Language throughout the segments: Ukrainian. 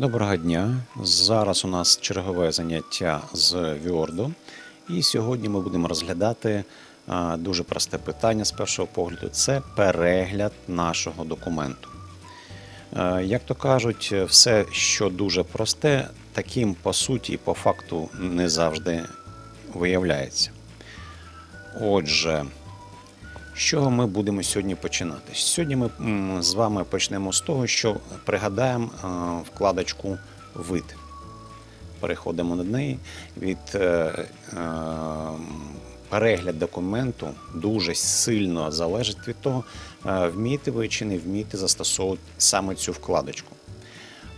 Доброго дня! Зараз у нас чергове заняття з Word. І сьогодні ми будемо розглядати дуже просте питання з першого погляду це перегляд нашого документу. Як то кажуть, все, що дуже просте, таким по суті і по факту не завжди виявляється. Отже, з чого ми будемо сьогодні починати? Сьогодні ми з вами почнемо з того, що пригадаємо е, вкладочку Вид. Переходимо на неї. Від е, е, перегляд документу дуже сильно залежить від того, вмієте ви чи не вмієте застосовувати саме цю вкладочку.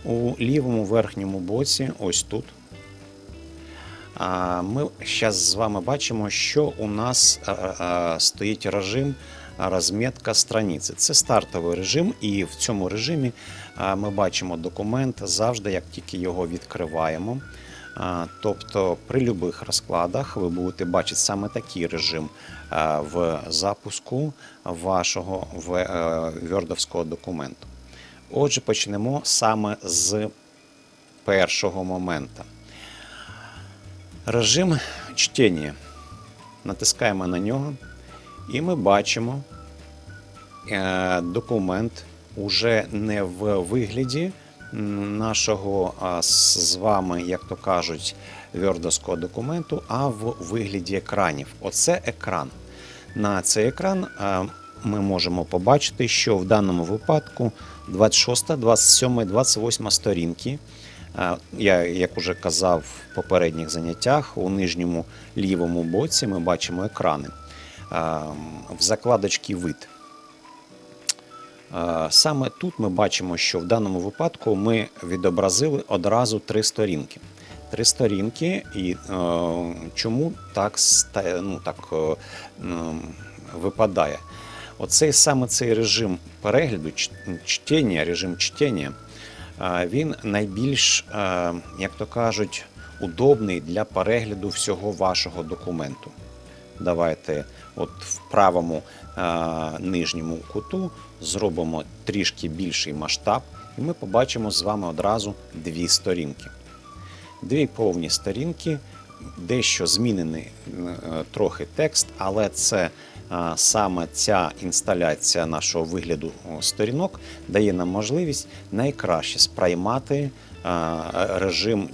У лівому верхньому боці, ось тут, Ми зараз з вами бачимо, що у нас е, е, стоїть режим е, розмітка страниці. Це стартовий режим, і в цьому режимі е, ми бачимо документ завжди, як тільки його відкриваємо. Тобто при будь-яких розкладах ви будете бачити саме такий режим е, в запуску вашого в- е, документу. Отже, почнемо саме з першого моменту. Режим чтення. Натискаємо на нього, і ми бачимо е, документ уже не в вигляді нашого з вами, як то кажуть, вьордовського документу, а в вигляді екранів. Оце екран. На цей екран е, ми можемо побачити, що в даному випадку 26, 27, 28 сторінки. Я, як уже казав в попередніх заняттях, у нижньому лівому боці ми бачимо екрани. В закладочці вид. Саме тут ми бачимо, що в даному випадку ми відобразили одразу три сторінки. Три сторінки, і е, чому так, ну, так е, випадає? Оцей саме цей режим перегляду, чтення, режим чтення, він найбільш, як то кажуть, удобний для перегляду всього вашого документу. Давайте от в правому нижньому куту зробимо трішки більший масштаб, і ми побачимо з вами одразу дві сторінки. Дві повні сторінки, дещо змінений е, трохи текст, але це саме ця інсталяція нашого вигляду сторінок дає нам можливість найкраще сприймати режим,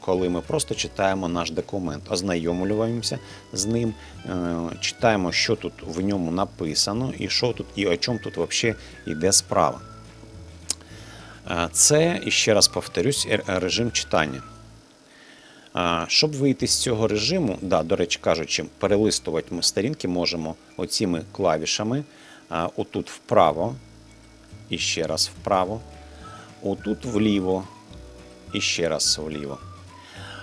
коли ми просто читаємо наш документ, ознайомлюємося з ним, е, читаємо, що тут в ньому написано, і що тут, і о чому тут взагалі йде справа. Е, Це, і ще раз повторюсь, е- режим читання. Щоб вийти з цього режиму, да, до речі кажучи, перелистувати ми сторінки можемо оціми клавішами. Отут вправо, і ще раз вправо, отут вліво, і ще раз вліво.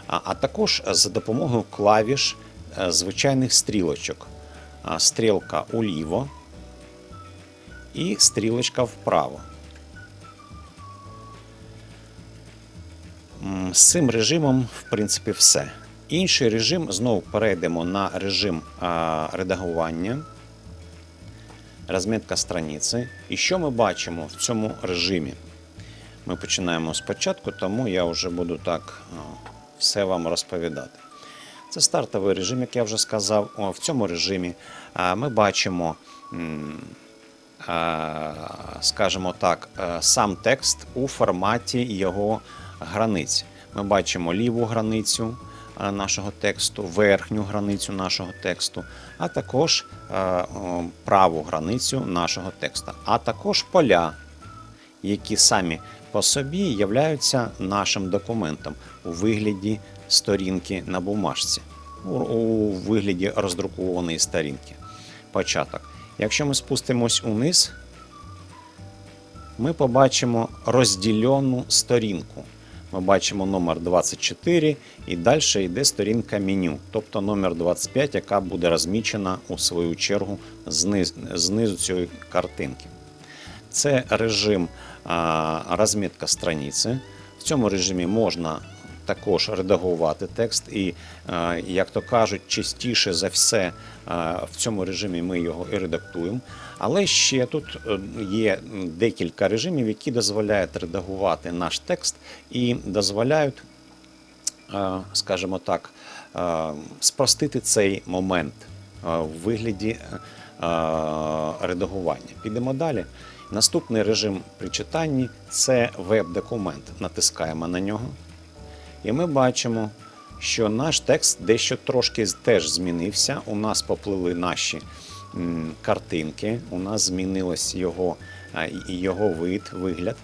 А, а також за допомогою клавіш е, звичайних стрілочок. Стрілка уліво і стрілочка вправо. З цим режимом, в принципі, все. Інший режим знову перейдемо на режим редагування, розмітка страниці. І що ми бачимо в цьому режимі? Ми починаємо спочатку, тому я вже буду так все вам розповідати. Це стартовий режим, як я вже сказав. О, В цьому режимі ми бачимо, скажімо так, е, сам текст у форматі його границь. Ми бачимо ліву границю е, нашого тексту, верхню границю нашого тексту, а також е, праву границю нашого тексту, а також поля, які самі по собі являються нашим документом у вигляді сторінки на бумажці, у вигляді роздрукованої сторінки. Початок. Якщо ми спустимось униз, ми побачимо розділену сторінку. Ми бачимо номер 24 і далі йде сторінка меню, тобто номер 25, яка буде розмічена у свою чергу зниз, знизу цієї картинки. Це режим а, розмітка страниці. В цьому режимі можна також редагувати текст, і, е, як то кажуть, частіше за все е, в цьому режимі ми його і редактуємо. Але ще тут е, є декілька режимів, які дозволяють редагувати наш текст і дозволяють скажімо так, спростити цей момент в вигляді редагування. Підемо далі. Наступний режим при читанні це веб-документ. Натискаємо на нього. І ми бачимо, що наш текст дещо трошки теж змінився. У нас попливли наші картинки, у нас змінилось його, його вид, вигляд.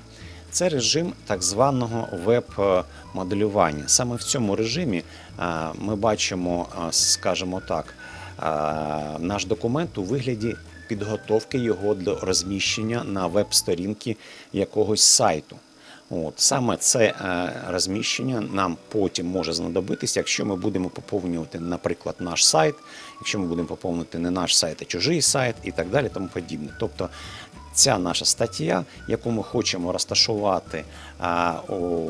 Це режим так званого веб-моделювання. Саме в цьому режимі ми бачимо, скажімо так, наш документ у вигляді підготовки його до розміщення на веб-сторінки якогось сайту. От саме це е, розміщення нам потім може знадобитися, якщо ми будемо поповнювати, наприклад, наш сайт, якщо ми будемо поповнити не наш сайт, а чужий сайт і так далі, тому подібне. Тобто ця наша стаття, яку ми хочемо розташувати а, у,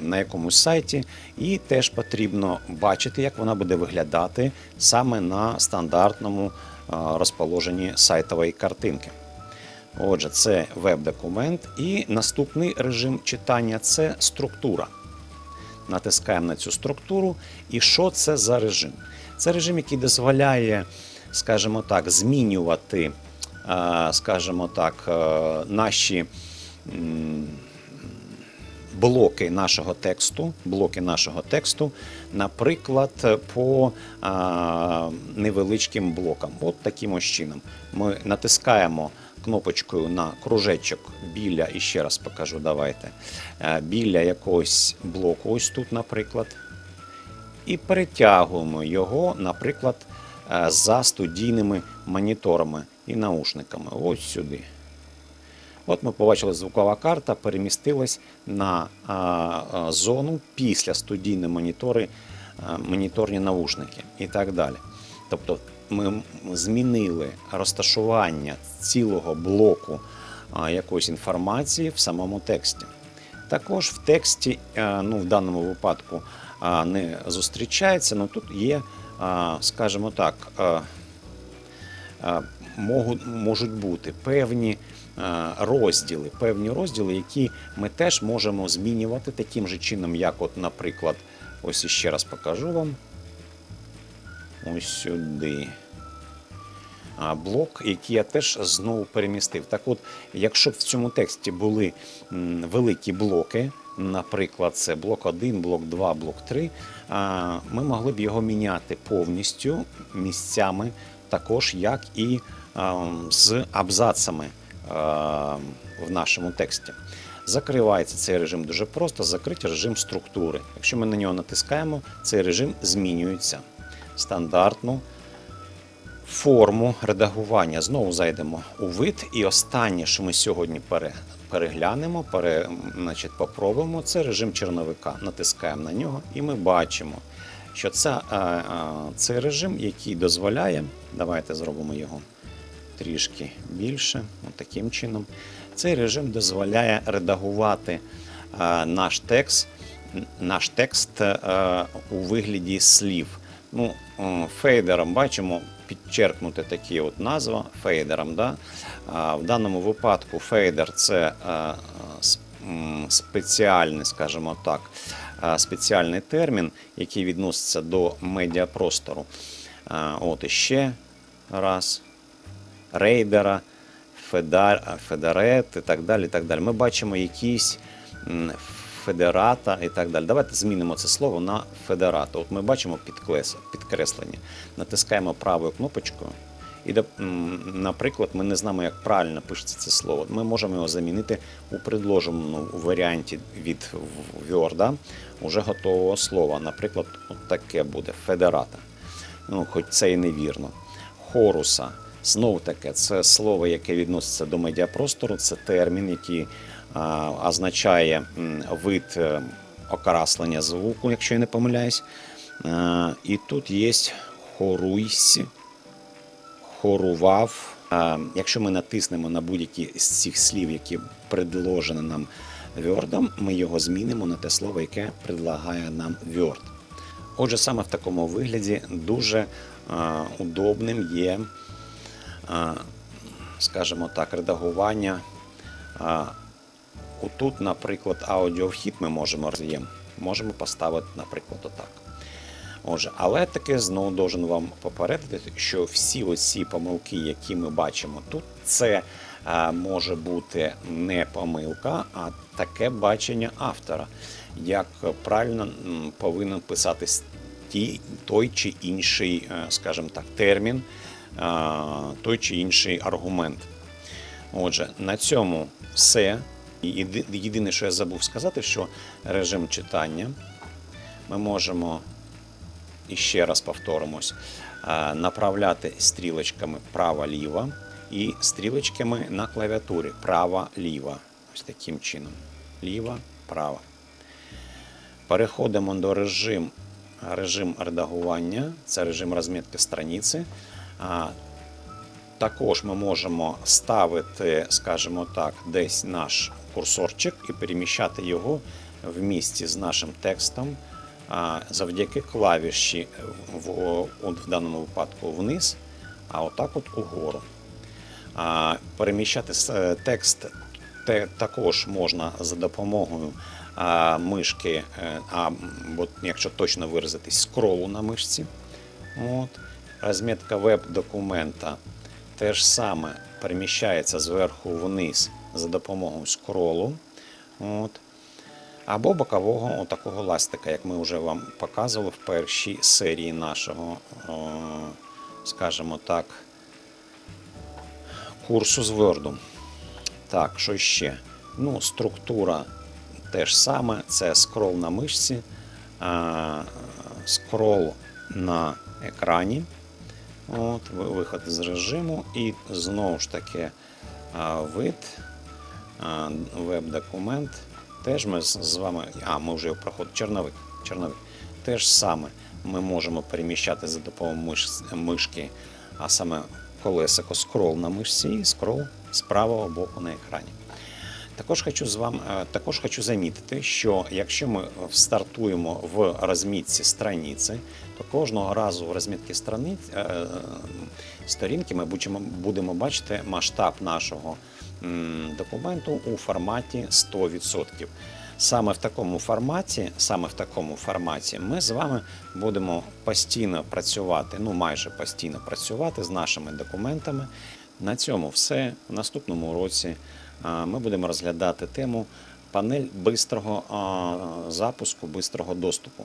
на якомусь сайті, і теж потрібно бачити, як вона буде виглядати саме на стандартному а, розположенні сайтової картинки. Отже, це веб-документ. І наступний режим читання це структура. Натискаємо на цю структуру. І що це за режим? Це режим, який дозволяє, скажімо так, змінювати, е, скажімо так, е, наші блоки нашого тексту, блоки нашого тексту, наприклад, по а, невеличким блокам. От таким ось чином. Ми натискаємо кнопочкою на кружечок біля, і ще раз покажу, давайте, е, біля якогось блоку, ось тут, наприклад, і перетягуємо його, наприклад, е, за студійними моніторами і наушниками. Ось сюди. От ми побачили, звукова карта перемістилась на а, зону після студійні монітори, моніторні наушники і так далі. Тобто ми змінили розташування цілого блоку якоїсь інформації в самому тексті. Також в тексті, е, ну в даному випадку не зустрічається, але тут є, скажімо так, можуть, бути певні розділи, певні розділи, які ми теж можемо змінювати таким же чином, як, от, наприклад, ось іще раз покажу вам. Ось сюди. А, Блок, який я теж знову перемістив. Так от, якщо б в цьому тексті були великі блоки, наприклад, це блок 1, блок 2, блок 3, ми могли б його міняти повністю місцями, також як і з абзацами в нашому тексті. Закривається цей режим дуже просто, закрити режим структури. Якщо ми на нього натискаємо, цей режим змінюється стандартну форму редагування. Знову зайдемо у вид. І останнє, що ми сьогодні пере, переглянемо, пере, значить, попробуємо, це режим черновика. Натискаємо на нього, і ми бачимо, що це е, цей режим, який дозволяє, давайте зробимо його трішки більше, от таким чином. Цей режим дозволяє редагувати е, наш текст, наш текст е, у вигляді слів. Ну, е, фейдером бачимо підчеркнути такі от назва фейдером. Да? В даному випадку фейдер це е, м, спеціальний, скажімо так, е, спеціальний термін, який відноситься до медіапростору. Е, От іще раз рейдера, федар, федерет і так далі. Так далі. Ми бачимо якісь федерата і так далі. Давайте змінимо це слово на федерата. От ми бачимо підкреслення. Натискаємо правою кнопочкою. І, наприклад, ми не знаємо, як правильно пишеться це слово. Ми можемо його замінити у предложеному варіанті від Word, уже готового слова. Наприклад, от таке буде федерата. Ну, хоч це і невірно. Хоруса. Знов таки, це слово, яке відноситься до медіапростору, це термін, який означає вид е, окраслення звуку, якщо я не помиляюсь. І тут є хоруйсь, хорував. Якщо ми натиснемо на будь-які з цих слів, які предложені нам Word, ми його змінимо на те слово, яке предлагає нам Word. Отже, саме в такому вигляді дуже е, удобним є, е, скажімо так, редагування. Е, Отут, наприклад, аудіовхід ми можемо можемо поставити, наприклад, отак. Отже, але таки знову должен вам попередити, що всі оці помилки, які ми бачимо тут, це а, може бути не помилка, а таке бачення автора, як правильно повинен писатись той чи інший, е, скажімо так, термін, а, той чи інший аргумент. Отже, на цьому все. І єди- Єдине, що я забув сказати, що режим читання ми можемо і ще раз повторимось, е, направляти стрілочками право-ліво і стрілочками на клавіатурі право-ліво. Ось таким чином. Ліво, право. Переходимо до режим, режим редагування, це режим розмітки страниці. Також ми можемо ставити, скажімо так, десь наш курсорчик і переміщати його в місці з нашим текстом завдяки клавіші в, в даному випадку вниз, а отак от угору. Переміщати е, текст також можна за допомогою мишки, е, а от, якщо точно виразитись, скролу на мишці. От. Розмітка веб-документа теж саме переміщається зверху вниз за допомогою скролу. От. Або бокового такого ластика, як ми вже вам показували в першій серії нашого, скажімо так, курсу з Word. Так, що ще? Ну, структура теж саме, це скрол на мишці, скрол на екрані. От, виход з режиму і знову ж таки вид, веб-документ. Теж ми з вами, а ми вже його проходимо, черновик. черновик. Теж саме ми можемо переміщати за допомогою миш- мишки, а саме колесико скрол на мишці і скрол з правого боку на екрані. Також хочу з вами е, також хочу замітити, що якщо ми стартуємо в розмітці страниці, то кожного разу в розмітці страниць е, сторінки ми будемо, бачити масштаб нашого документу у форматі 100%. Саме в такому форматі, саме в такому форматі ми з вами будемо постійно працювати, ну майже постійно працювати з нашими документами. На цьому все. В наступному уроці ми будемо розглядати тему панель бистрого запуску, бистрого доступу.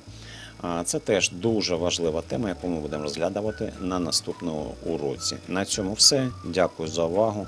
Це теж дуже важлива тема, яку ми будемо розглядати на наступному уроці. На цьому все. Дякую за увагу.